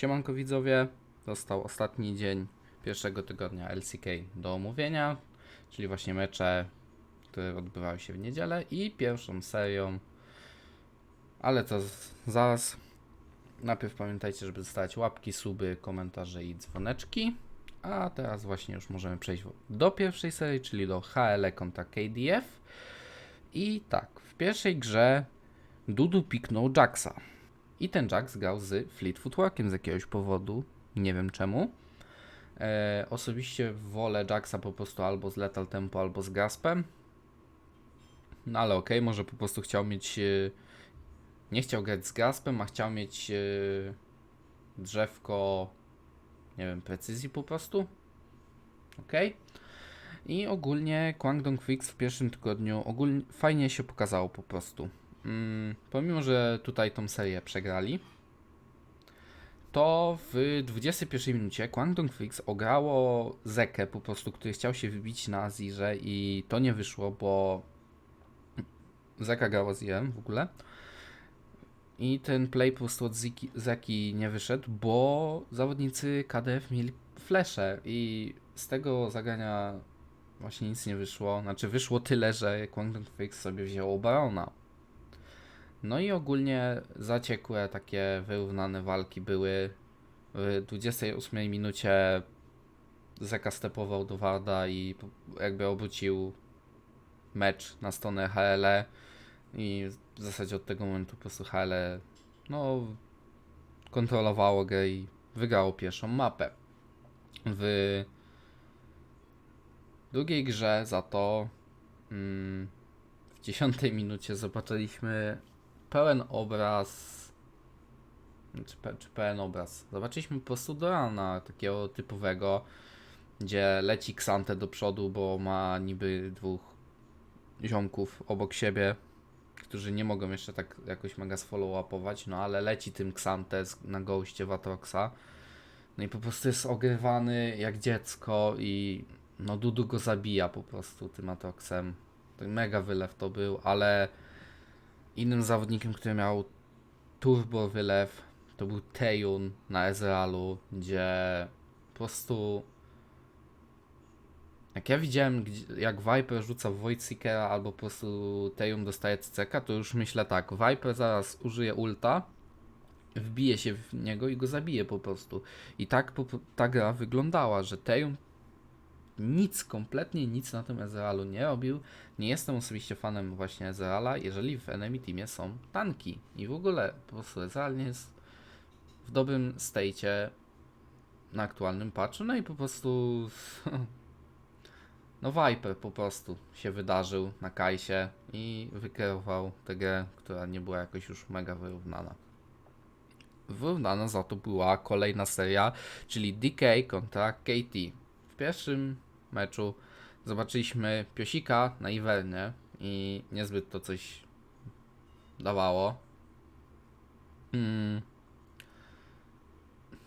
Siemanko widzowie, został ostatni dzień pierwszego tygodnia LCK do omówienia, czyli właśnie mecze, które odbywały się w niedzielę i pierwszą serią, ale to zaraz. Najpierw pamiętajcie, żeby zostawiać łapki, suby, komentarze i dzwoneczki. A teraz właśnie już możemy przejść do pierwszej serii, czyli do HL kontra KDF. I tak, w pierwszej grze Dudu piknął Jacksa. I ten Jax grał z Fleet Footworkiem z jakiegoś powodu, nie wiem czemu. E, osobiście wolę Jacksa po prostu albo z Lethal Tempo, albo z Gaspem. No ale okej, może po prostu chciał mieć. E, nie chciał grać z Gaspem, a chciał mieć e, drzewko, nie wiem, precyzji po prostu. Okej. I ogólnie Kwangdong Fix w pierwszym tygodniu ogólnie fajnie się pokazało po prostu. Mm, pomimo, że tutaj tą serię przegrali, to w 21 minucie Kwangdong Fix ograło Zekę po prostu, który chciał się wybić na Azirze i to nie wyszło, bo Zeka grała z IM w ogóle. I ten play po prostu od Zeki nie wyszedł, bo zawodnicy KDF mieli flesze i z tego zagrania właśnie nic nie wyszło. Znaczy wyszło tyle, że Kwangdong Fix sobie wzięło Barona. No i ogólnie zaciekłe, takie wyrównane walki były. W 28 minucie Zeka stepował do Warda i jakby obrócił mecz na stronę HL i w zasadzie od tego momentu po prostu HL no kontrolowało grę i wygrało pierwszą mapę. W drugiej grze za to mm, w 10 minucie zobaczyliśmy pełen obraz. Czy, pe, czy pełen obraz? Zobaczyliśmy po prostu Dorana, takiego typowego, gdzie leci Xante do przodu, bo ma niby dwóch ziomków obok siebie, którzy nie mogą jeszcze tak jakoś mega sfollow-upować, no ale leci tym Xante na goście Watroxa. No i po prostu jest ogrywany jak dziecko i no Dudu go zabija po prostu tym Atroxem. Mega wylew to był, ale innym zawodnikiem, który miał turbo wylew, to był Tejun na Ezrealu, gdzie po prostu jak ja widziałem, jak Viper rzuca Voidseekera albo po prostu Tejun dostaje CCK, to już myślę tak, Viper zaraz użyje ulta, wbije się w niego i go zabije po prostu. I tak po, ta gra wyglądała, że Tejun nic, kompletnie nic na tym Ezrealu nie robił. Nie jestem osobiście fanem właśnie Ezreala, jeżeli w enemy teamie są tanki. I w ogóle po prostu Ezreal nie jest w dobrym state'cie na aktualnym patchu, no i po prostu no Viper po prostu się wydarzył na Kajsie i wykierował tę grę, która nie była jakoś już mega wyrównana. Wyrównana za to była kolejna seria, czyli DK kontra KT. W pierwszym meczu zobaczyliśmy Piosika na Iwernie i niezbyt to coś dawało. Mm.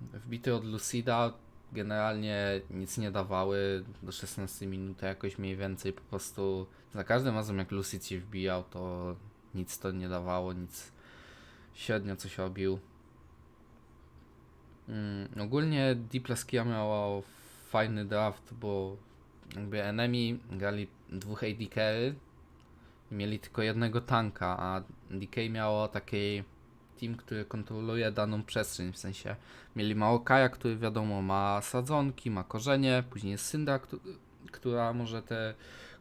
Wbity od Lucida generalnie nic nie dawały do 16 minut jakoś mniej więcej po prostu za każdym razem jak Lucid się wbijał to nic to nie dawało, nic średnio coś robił. Mm, ogólnie Diplaskia miało fajny draft, bo jakby enemy grali dwóch AD carry i mieli tylko jednego tanka, a DK miało taki team, który kontroluje daną przestrzeń, w sensie mieli Maokaja, który wiadomo ma sadzonki, ma korzenie, później jest Syndra, któ- która może te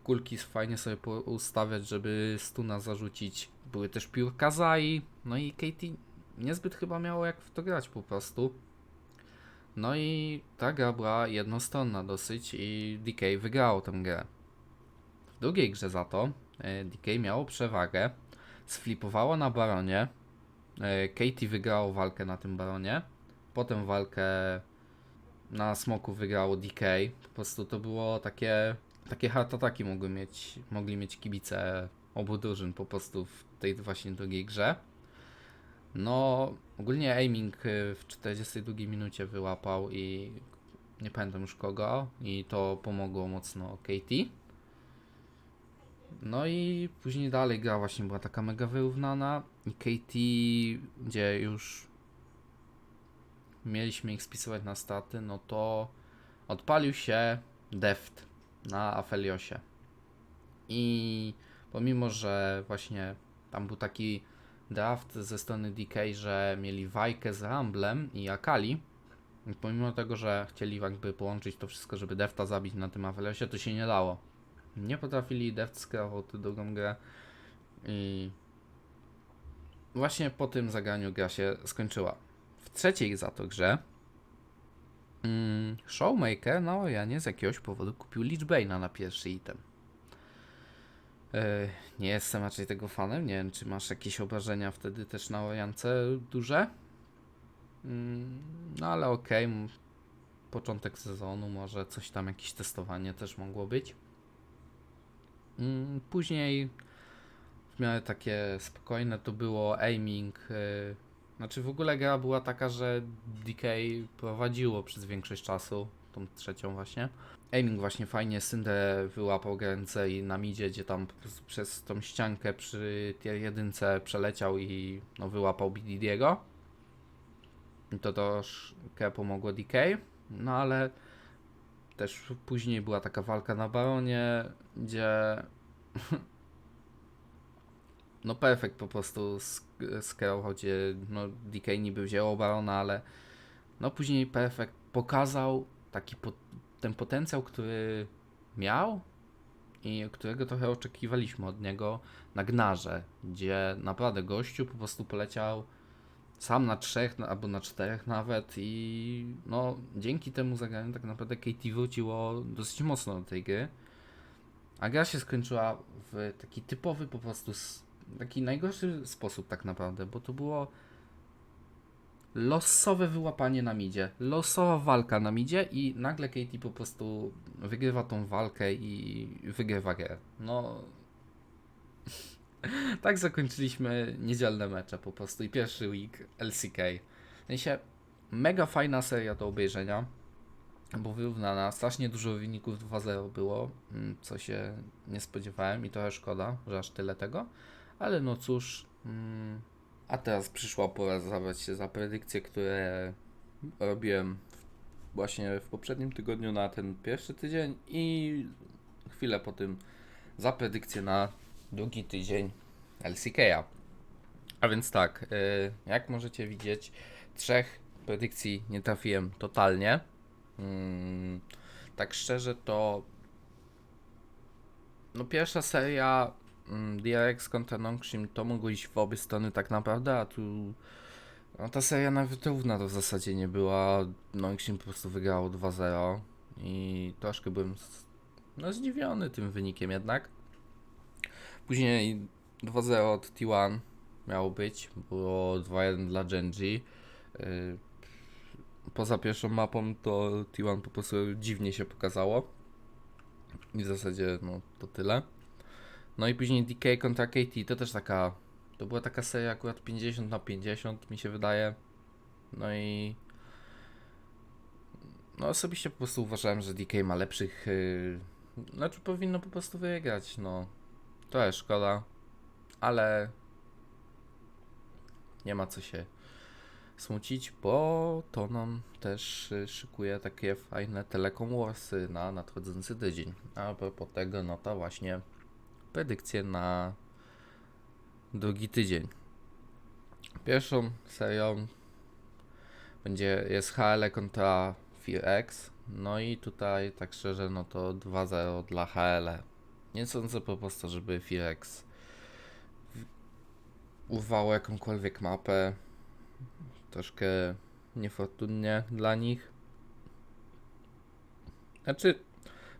kulki fajnie sobie ustawiać, żeby stuna zarzucić. Były też Pure Kazai, no i Katie niezbyt chyba miało jak w to grać po prostu. No i ta gra była jednostronna dosyć i DK wygrało tę grę. W drugiej grze za to e, DK miało przewagę, sflipowało na baronie, e, Katie wygrało walkę na tym baronie, potem walkę na smoku wygrało DK, po prostu to było takie, takie hard ataki mogły mieć, mogli mieć kibice obu drużyn po prostu w tej właśnie drugiej grze. No, ogólnie aiming y, w 42 minucie wyłapał i nie pamiętam już kogo i to pomogło mocno Katie. No i później dalej gra właśnie była taka mega wyrównana i Katie, gdzie już mieliśmy ich spisywać na staty, no to odpalił się Deft na Afeliosie. I pomimo, że właśnie tam był taki draft ze strony DK, że mieli wajkę z Ramblem i Akali, pomimo tego, że chcieli jakby połączyć to wszystko, żeby Defta zabić na tym Afeliosie, to się nie dało. Nie potrafili Deft skierował tę drugą grę i właśnie po tym zagraniu gra się skończyła. W trzeciej za to grze mm, Showmaker na Orianie z jakiegoś powodu kupił Lichbane'a na pierwszy item. E, nie jestem raczej tego fanem, nie wiem czy masz jakieś obrażenia wtedy też na Oriance duże. Mm, no ale okej, m- początek sezonu, może coś tam, jakieś testowanie też mogło być. Mm, Później w miarę takie spokojne to było aiming. y, Znaczy w ogóle gra była taka, że DK prowadziło przez większość czasu, tą trzecią właśnie. Aiming właśnie fajnie, Syndę wyłapał ręce i na midzie, gdzie tam przez tą ściankę przy tej jedynce przeleciał i no, wyłapał BDD'ego. I to troszkę pomogło DK. No ale też później była taka walka na baronie, gdzie no perfekt po prostu sk- skierował, gdzie no DK niby wzięło barona, ale no później perfekt pokazał taki po- ten potencjał, który miał i którego trochę oczekiwaliśmy od niego na Gnarze, gdzie naprawdę gościu po prostu poleciał sam na trzech albo na czterech nawet i no dzięki temu zagraniu tak naprawdę KT wróciło dosyć mocno do tej gry. A gra się skończyła w taki typowy po prostu, taki najgorszy sposób tak naprawdę, bo to było losowe wyłapanie na midzie, losowa walka na midzie i nagle Katie po prostu wygrywa tą walkę i wygrywa grę. No... tak zakończyliśmy niedzielne mecze po prostu i pierwszy week LCK. W sensie, mega fajna seria do obejrzenia bo wyrównana. Strasznie dużo wyników 2-0 było, mm, co się nie spodziewałem i trochę szkoda, że aż tyle tego. Ale no cóż. mm, A teraz przyszła pora zabrać się za predykcje, które robiłem właśnie w poprzednim tygodniu na ten pierwszy tydzień i chwilę po tym za predykcję na drugi tydzień LCK-a. A więc tak, y, jak możecie widzieć, trzech predykcji nie trafiłem totalnie. Mm, tak szczerze to no pierwsza seria DRX kontra Nongshim to mogło iść w obie strony tak naprawdę, a tu no ta seria nawet równa to w zasadzie nie była. Nongshim po prostu wygrało 2-0 i troszkę byłem no zdziwiony tym wynikiem jednak. Później 2-0 od T1 miało być, było 2-1 dla Genji. Yy, poza pierwszą mapą to T1 po prostu dziwnie się pokazało. I w zasadzie no to tyle. No i później DK kontra KT to też taka. To była taka seria akurat 50 na 50 mi się wydaje. No i. No osobiście po prostu uważałem, że DK ma lepszych. Yy, znaczy powinno po prostu wygrać. No. To jest szkoda. Ale. Nie ma co się smucić, bo to nam też y, szykuje takie fajne Telekom na nadchodzący tydzień. A propos tego, no to właśnie predykcje na drugi tydzień. Pierwszą serią będzie jest HL kontra FearX. No i tutaj tak szczerze, no to 2-0 dla HL. Nie sądzę po prostu, żeby FearX urwało jakąkolwiek mapę troszkę niefortunnie dla nich. Znaczy,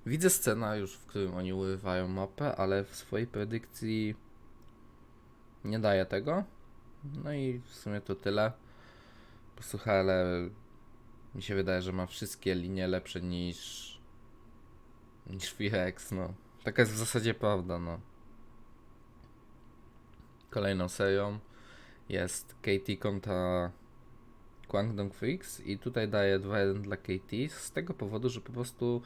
widzę scenariusz, w którym oni urywają mapę, ale w swojej predykcji nie daję tego. No i w sumie to tyle. Po prostu HL mi się wydaje, że ma wszystkie linie lepsze niż niż Firex, no. Taka jest w zasadzie prawda, no. Kolejną serią jest KT kontra Guangdong Freaks i tutaj daję 2-1 dla KT z tego powodu, że po prostu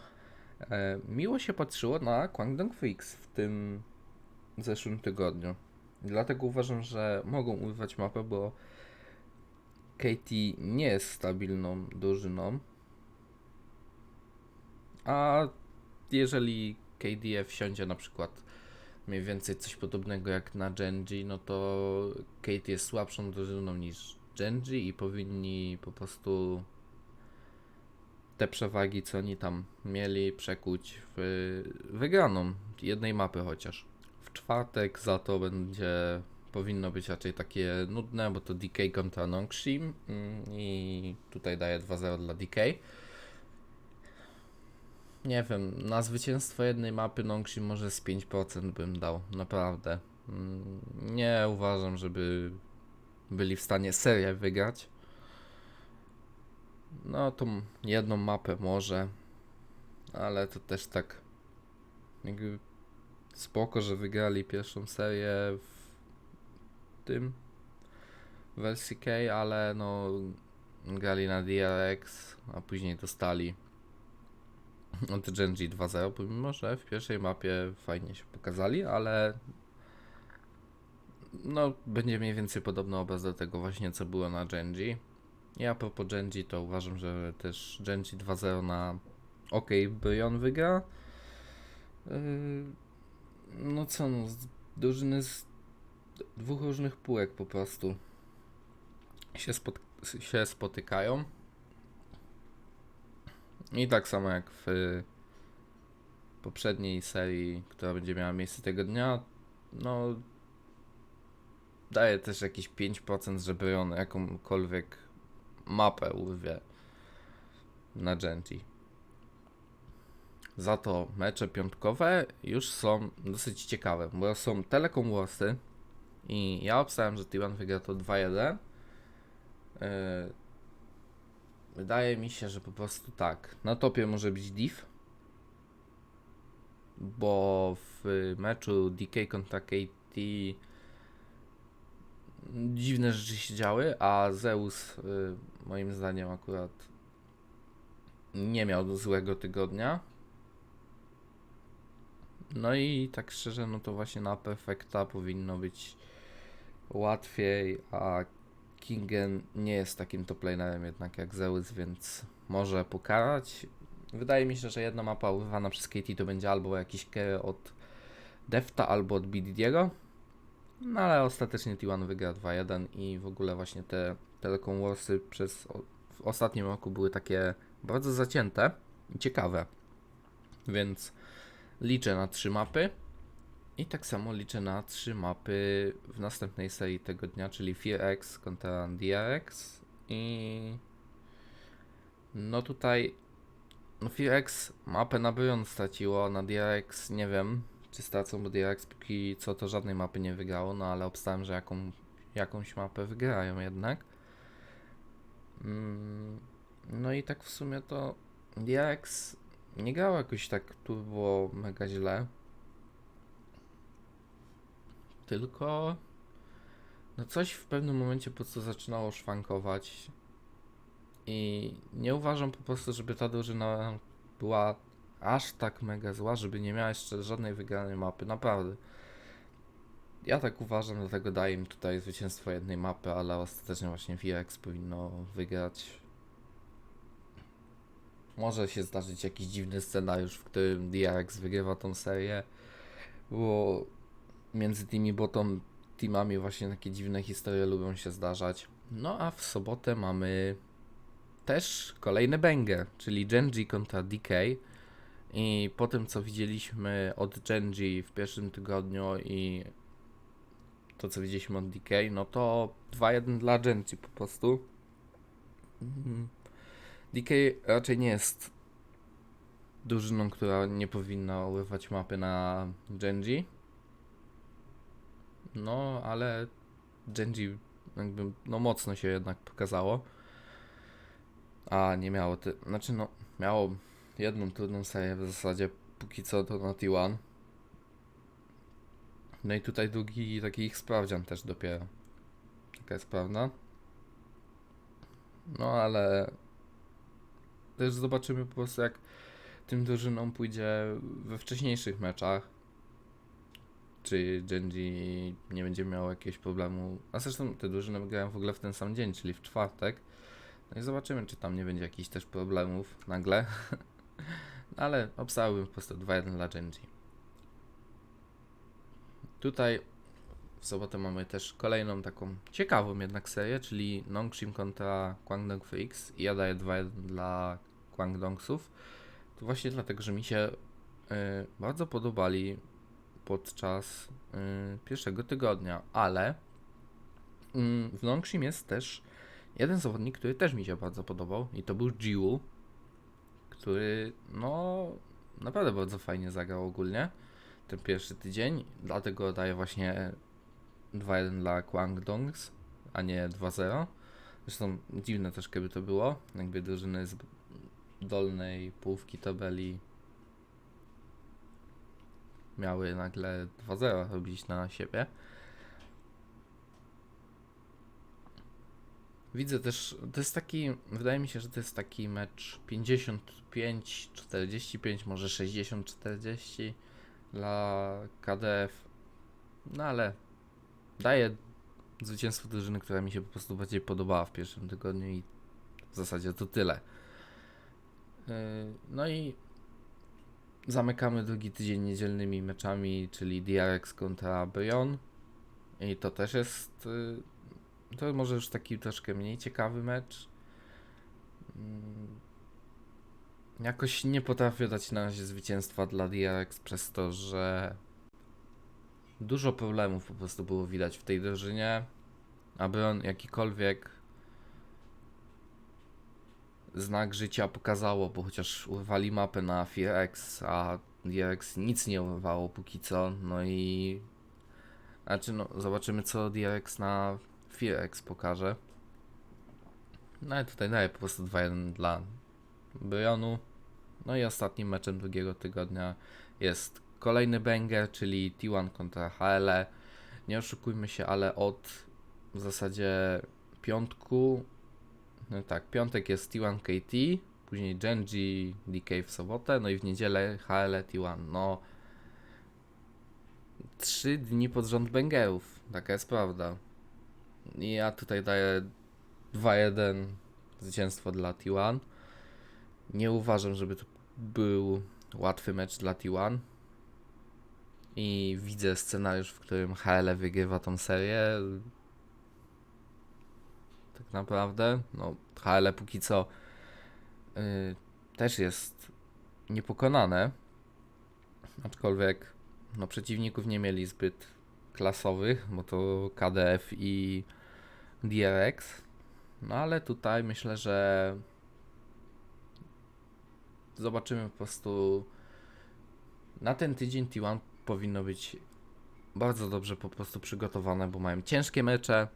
miło się patrzyło na Guangdong Freaks w tym zeszłym tygodniu. Dlatego uważam, że mogą urwać mapę, bo KT nie jest stabilną drużyną. A jeżeli KDF wsiądzie na przykład mniej więcej coś podobnego jak na Genji, no to KT jest słabszą drużyną niż Genji i powinni po prostu te przewagi, co oni tam mieli, przekuć w wygraną jednej mapy chociaż. W czwartek za to będzie powinno być raczej takie nudne, bo to DK kontra Nongshim mm, i tutaj daję 2-0 dla DK. Nie wiem, na zwycięstwo jednej mapy Nongshim może z 5% bym dał, naprawdę. Mm, Nie uważam, żeby byli w stanie serię wygrać. No, tą jedną mapę może, ale to też tak jakby spoko, że wygrali pierwszą serię w tym wersji K, ale no grali na DRX, a później dostali od Genji 2-0, pomimo że w pierwszej mapie fajnie się pokazali, ale no będzie mniej więcej podobny obraz do tego właśnie co było na Genji. I a propos Genji, to uważam, że też Genji 2-0 na OK Byon wygra. Yy, no co no, z- drużyny z dwóch różnych półek po prostu się, spot, się spotykają. I tak samo jak w poprzedniej serii, która będzie miała miejsce tego dnia, no daje też jakieś 5%, żeby on jakąkolwiek mapę urwie na Genji. Za to mecze piątkowe już są dosyć ciekawe, bo są Telekom i ja obstałem, że T1 wygra to 2-1. Yy, Wydaje mi się, że po prostu tak. Na topie może być Div, bo w meczu DK kontra KT dziwne rzeczy się działy, a Zeus y, moim zdaniem akurat nie miał złego tygodnia. No i tak szczerze, no to właśnie na Perfecta powinno być łatwiej, a Kingen nie jest takim toplanerem jednak jak Zeus, więc może pokarać. Wydaje mi się, że jedna mapa używana przez KT to będzie albo jakiś carry od Defta, albo od BDD'ego. No ale ostatecznie T1 wygra 2-1 i w ogóle właśnie te Telecom Warsy przez o, w ostatnim roku były takie bardzo zacięte i ciekawe. Więc liczę na trzy mapy. I tak samo liczę na trzy mapy w następnej serii tego dnia, czyli Fear X kontra DRX i no tutaj no Fear X mapę na Byon straciło, na DRX nie wiem czy stracą, bo DRX póki co to żadnej mapy nie wygrało, no ale obstałem, że jaką, jakąś mapę wygrają jednak. Mm, No i tak w sumie to DRX nie grało jakoś tak turbo mega źle. Tylko no coś w pewnym momencie po prostu zaczynało szwankować i nie uważam po prostu, żeby ta drużyna była aż tak mega zła, żeby nie miała jeszcze żadnej wygranej mapy, naprawdę. Ja tak uważam, dlatego daję im tutaj zwycięstwo jednej mapy, ale ostatecznie właśnie VX powinno wygrać. Może się zdarzyć jakiś dziwny scenariusz, w którym DRX wygrywa tą serię, bo między tymi bottom teamami właśnie takie dziwne historie lubią się zdarzać. No a w sobotę mamy też kolejny banger, czyli Genji kontra DK. I po tym co widzieliśmy od Genji w pierwszym tygodniu i to co widzieliśmy od DK, no to 2-1 dla Genji po prostu. Mhm. DK raczej nie jest drużyną, która nie powinna urywać mapy na Genji. No, ale Genji jakby no mocno się jednak pokazało. A nie miało ty, znaczy no miało jedną trudną serię w zasadzie póki co to na T1. No i tutaj drugi taki ich sprawdzian też dopiero. Taka jest prawda. No ale też zobaczymy po prostu jak tym drużynom pójdzie we wcześniejszych meczach. czy Genji nie będzie miał jakiegoś problemu. A zresztą te drużyny grają w ogóle w ten sam dzień, czyli w czwartek. No i zobaczymy, czy tam nie będzie jakichś też problemów nagle. No ale obstałbym po prostu 2-1 dla Genji. Tutaj w sobotę mamy też kolejną taką ciekawą jednak serię, czyli Nongshim kontra Kwangdong Freaks i ja daję 2-1 dla Kwangdongsów. To właśnie dlatego, że mi się y, bardzo podobali podczas y, pierwszego tygodnia, ale y, w Nongshim jest też jeden zawodnik, który też mi się bardzo podobał i to był Jiwoo, który no naprawdę bardzo fajnie zagrał ogólnie ten pierwszy tydzień, dlatego daję właśnie 2-1 dla Kwangdongs, a nie 2-0. Zresztą dziwne troszkę by to było, jakby drużyny z dolnej połówki tabeli miały nagle 2-0 robić na siebie. Widzę też, to jest taki, wydaje mi się, że to jest taki mecz 55-45, może 60-40 dla KDF. No ale daję zwycięstwo drużyny, która mi się po prostu bardziej podobała w pierwszym tygodniu i w zasadzie to tyle. Yy, No i zamykamy drugi tydzień niedzielnymi meczami, czyli DRX kontra Bryon. I to też jest. To może już taki troszkę mniej ciekawy mecz. Mm, Jakoś nie potrafię dać na razie zwycięstwa dla DRX przez to, że dużo problemów po prostu było widać w tej drużynie. Aby on jakikolwiek znak życia pokazało, bo chociaż urwali mapę na FearX, a DRX nic nie urwało póki co, no i znaczy no, zobaczymy co DRX na FearX pokaże. No i tutaj daję po prostu 2-1 dla Bryonu. No i ostatnim meczem drugiego tygodnia jest kolejny banger, czyli T1 kontra HL. Nie oszukujmy się, ale od w zasadzie piątku, no tak, piątek jest T1 KT, później Genji DK w sobotę, no i w niedzielę HL T1. No, trzy dni pod rząd bangerów, taka jest prawda. Ja tutaj daję 2-1 zwycięstwo dla T1. Nie uważam, żeby to był łatwy mecz dla T1 i widzę scenariusz, w którym HL wygrywa tą serię. Tak naprawdę, no HL póki co y, też jest niepokonane, aczkolwiek no, przeciwników nie mieli zbyt klasowych, bo to KDF i DRX. No ale tutaj myślę, że zobaczymy po prostu na ten tydzień T1 powinno być bardzo dobrze po prostu przygotowane, bo mają ciężkie mecze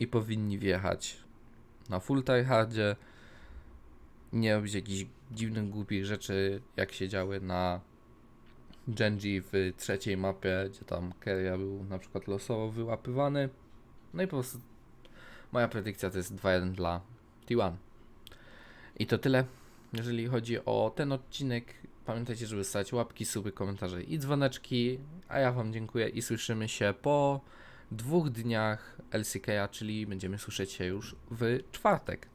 i powinni wjechać na full tryhardzie, nie robić jakichś dziwnych, głupich rzeczy, jak się działy na Genji w trzeciej mapie, gdzie tam Keria był na przykład losowo wyłapywany. No i po prostu moja predykcja to jest 2-1 dla T1. I to tyle, jeżeli chodzi o ten odcinek. Pamiętajcie, żeby stać łapki, suby, komentarze i dzwoneczki. A ja Wam dziękuję i słyszymy się po dwóch dniach LCK, czyli będziemy słyszeć się już w czwartek.